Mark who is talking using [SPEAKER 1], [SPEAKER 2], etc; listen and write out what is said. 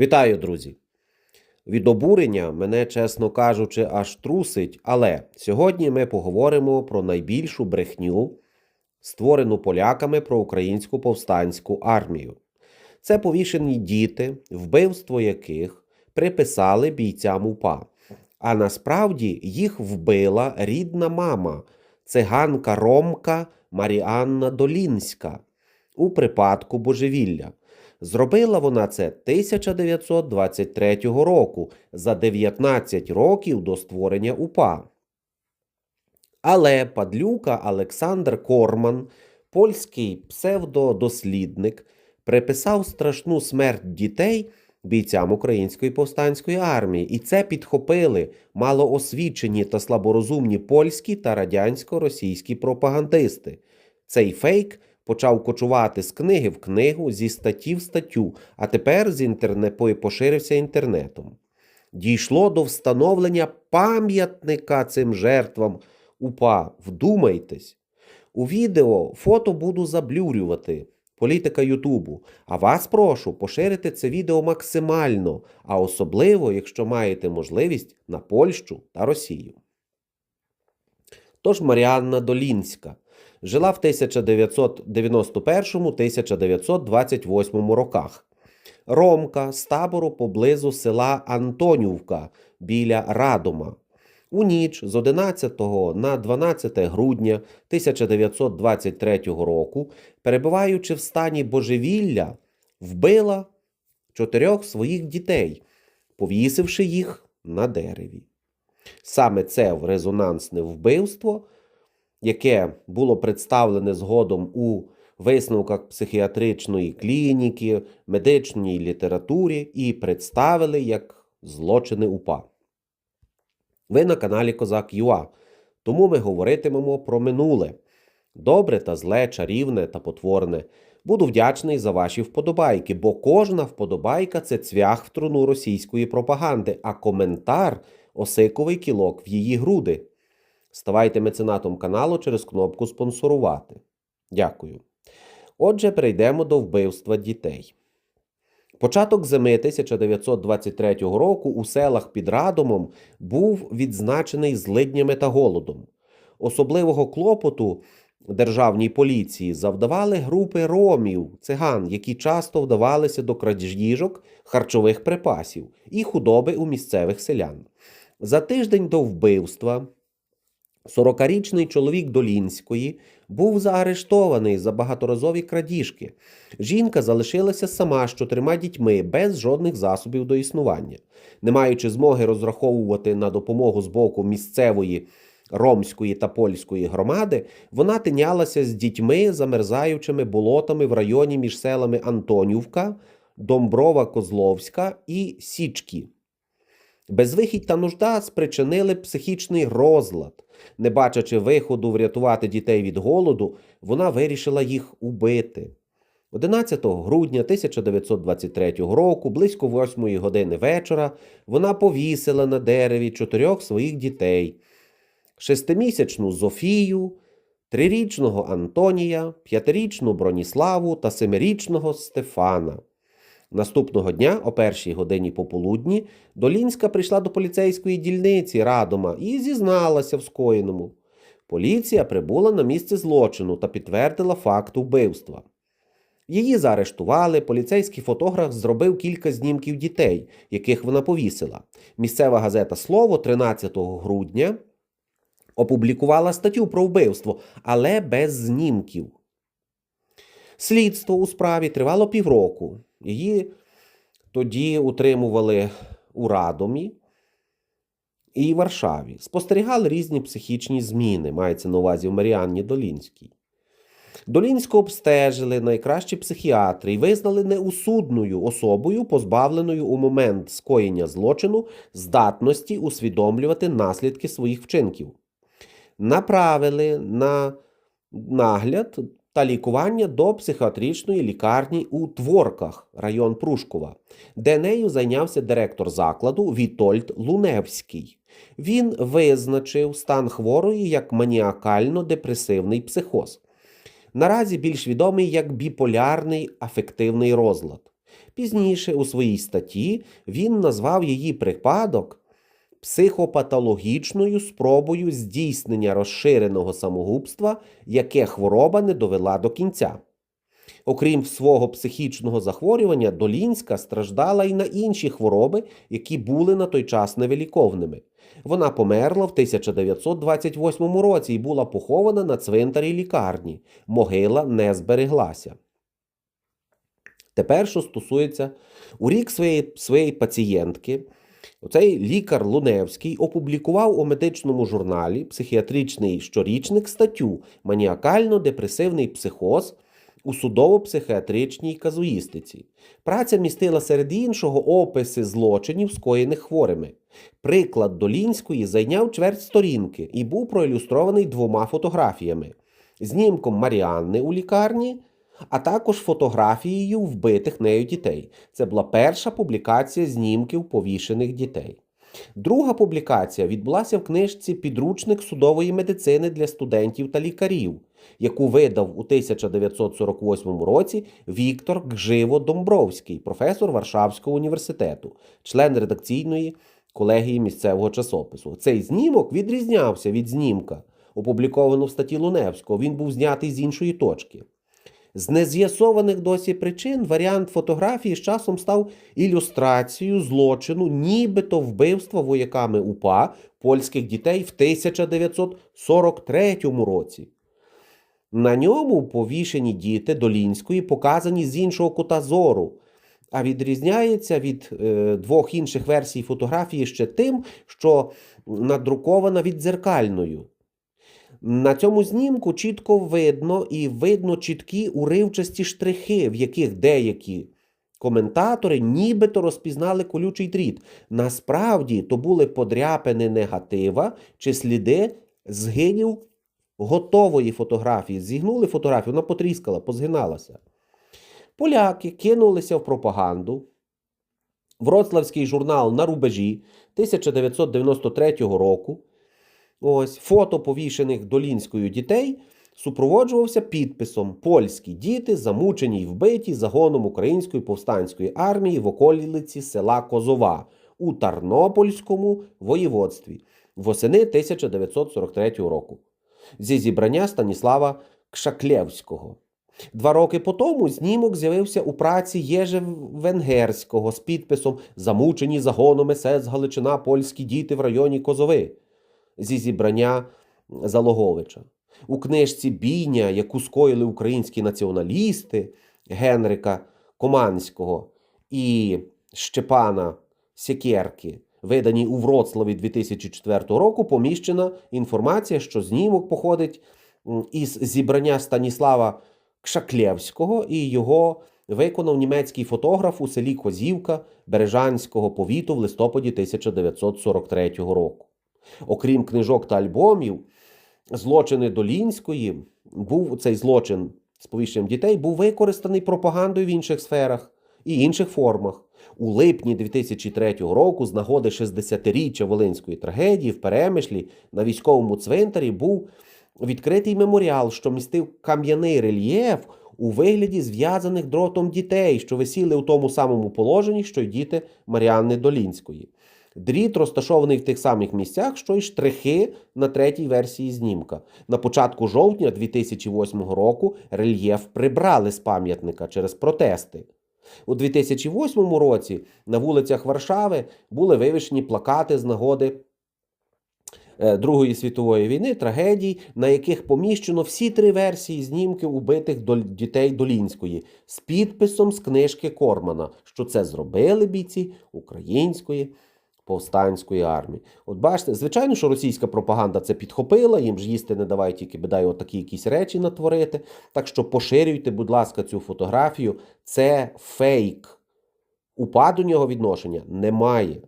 [SPEAKER 1] Вітаю, друзі! Від обурення мене, чесно кажучи, аж трусить, але сьогодні ми поговоримо про найбільшу брехню, створену поляками про українську повстанську армію. Це повішені діти, вбивство яких приписали бійцям УПА. А насправді їх вбила рідна мама, циганка Ромка Маріанна Долінська у припадку божевілля. Зробила вона це 1923 року за 19 років до створення УПА. Але падлюка Олександр Корман, польський псевдодослідник, приписав страшну смерть дітей бійцям Української повстанської армії, і це підхопили малоосвічені та слаборозумні польські та радянсько-російські пропагандисти. Цей фейк почав кочувати з книги в книгу, зі статті в статтю, а тепер з інтернету поширився інтернетом. Дійшло до встановлення пам'ятника цим жертвам УПА. Вдумайтесь. У відео фото буду заблюрювати. Політика Ютубу. А вас прошу поширити це відео максимально, а особливо, якщо маєте можливість на Польщу та Росію. Тож Маріанна Долінська жила в 1991-1928 роках. Ромка з табору поблизу села Антонівка біля Радома. У ніч з 11 на 12 грудня 1923 року, перебуваючи в стані божевілля, вбила чотирьох своїх дітей, повісивши їх на дереві. Саме це резонансне вбивство, яке було представлене згодом у висновках психіатричної клініки, медичній літературі і представили як злочини УПА. Ви на каналі Козак ЮА, тому ми говоритимемо про минуле. Добре та зле, чарівне та потворне. Буду вдячний за ваші вподобайки, бо кожна вподобайка це цвях в труну російської пропаганди, а коментар осиковий кілок в її груди. Ставайте меценатом каналу через кнопку спонсорувати. Дякую. Отже, перейдемо до вбивства дітей. Початок зими 1923 року у селах під Радомом був відзначений злиднями та голодом. Особливого клопоту державній поліції завдавали групи ромів, циган, які часто вдавалися до крадіжок харчових припасів і худоби у місцевих селян. За тиждень до вбивства 40-річний чоловік Долінської був заарештований за багаторазові крадіжки. Жінка залишилася сама з чотирма дітьми без жодних засобів до існування. Не маючи змоги розраховувати на допомогу з боку місцевої ромської та польської громади, вона тинялася з дітьми, замерзаючими болотами в районі між селами Антонівка, Домброва Козловська і Січки. Безвихідь та нужда спричинили психічний розлад. Не бачачи виходу врятувати дітей від голоду, вона вирішила їх убити. 11 грудня 1923 року, близько 8 години вечора, вона повісила на дереві чотирьох своїх дітей: шестимісячну Зофію, трирічного Антонія, п'ятирічну Броніславу та семирічного Стефана. Наступного дня, о першій годині пополудні, Долінська прийшла до поліцейської дільниці Радома і зізналася в скоєному. Поліція прибула на місце злочину та підтвердила факт вбивства. Її заарештували, поліцейський фотограф зробив кілька знімків дітей, яких вона повісила. Місцева газета Слово 13 грудня опублікувала статтю про вбивство, але без знімків. Слідство у справі тривало півроку. Її тоді утримували у Радомі і Варшаві. Спостерігали різні психічні зміни, мається на увазі в Маріанні Долінській. Долінську обстежили найкращі психіатри і визнали неусудною особою, позбавленою у момент скоєння злочину здатності усвідомлювати наслідки своїх вчинків. Направили на нагляд та лікування до психіатричної лікарні у Творках, район Прушкова, де нею зайнявся директор закладу Вітольд Луневський. Він визначив стан хворої як маніакально-депресивний психоз. Наразі більш відомий як біполярний афективний розлад. Пізніше у своїй статті він назвав її припадок психопатологічною спробою здійснення розширеного самогубства, яке хвороба не довела до кінця. Окрім свого психічного захворювання, Долінська страждала й на інші хвороби, які були на той час невиліковними. Вона померла в 1928 році і була похована на цвинтарі лікарні. Могила не збереглася. Тепер, що стосується у рік своєї, своєї пацієнтки, оцей лікар Луневський опублікував у медичному журналі психіатричний щорічник статтю Маніакально-депресивний психоз у судово-психіатричній казуїстиці. Праця містила серед іншого описи злочинів, скоєних хворими. Приклад Долінської зайняв чверть сторінки і був проілюстрований двома фотографіями: знімком Маріанни у лікарні, а також фотографією вбитих нею дітей. Це була перша публікація знімків повішених дітей. Друга публікація відбулася в книжці Підручник судової медицини для студентів та лікарів, яку видав у 1948 році Віктор Гживо Домбровський, професор Варшавського університету, член редакційної колегії місцевого часопису. Цей знімок відрізнявся від знімка, опублікованого в статті Луневського. Він був знятий з іншої точки. З нез'ясованих досі причин варіант фотографії з часом став ілюстрацією злочину, нібито вбивства вояками УПА польських дітей в 1943 році. На ньому повішені діти Долінської показані з іншого кута зору, а відрізняється від е, двох інших версій фотографії ще тим, що надрукована віддзеркальною. На цьому знімку чітко видно і видно чіткі уривчасті штрихи, в яких деякі коментатори нібито розпізнали колючий дріт. Насправді то були подряпини негатива чи сліди згинів готової фотографії. Зігнули фотографію, вона потріскала, позгиналася. Поляки кинулися в пропаганду. Вроцлавський журнал на рубежі 1993 року. Ось фото повішених Долінською дітей супроводжувався підписом Польські діти замучені й вбиті загоном української повстанської армії в околиці села Козова у Тарнопольському воєводстві восени 1943 року зі зібрання Станіслава Кшаклєвського. Два роки по тому знімок з'явився у праці Єже Венгерського з підписом Замучені загоном СС Галичина польські діти в районі Козови зі зібрання Залоговича. У книжці Бійня, яку скоїли українські націоналісти Генрика Команського і Щепана Сєкерки, виданій у Вроцлаві 2004 року, поміщена інформація, що знімок походить із зібрання Станіслава Кшаклєвського і його виконав німецький фотограф у селі Козівка Бережанського повіту в листопаді 1943 року. Окрім книжок та альбомів, злочини Долінської був цей злочин з повіщенням дітей був використаний пропагандою в інших сферах і інших формах. У липні 2003 року, з нагоди 60-річчя Волинської трагедії в Перемишлі на військовому цвинтарі був відкритий меморіал, що містив кам'яний рельєф у вигляді зв'язаних дротом дітей, що висіли у тому самому положенні, що й діти Маріанни Долінської. Дріт розташований в тих самих місцях, що й штрихи на третій версії знімка. На початку жовтня 2008 року рельєф прибрали з пам'ятника через протести. У 2008 році на вулицях Варшави були вивішені плакати з нагоди е, Другої світової війни, трагедій, на яких поміщено всі три версії знімків убитих дітей Долінської з підписом з книжки Кормана, що це зробили бійці української повстанської армії. От бачите, звичайно, що російська пропаганда це підхопила, їм ж їсти не давай тільки бодай отакі якісь речі натворити. Так що поширюйте, будь ласка, цю фотографію. Це фейк. УПА до нього відношення немає.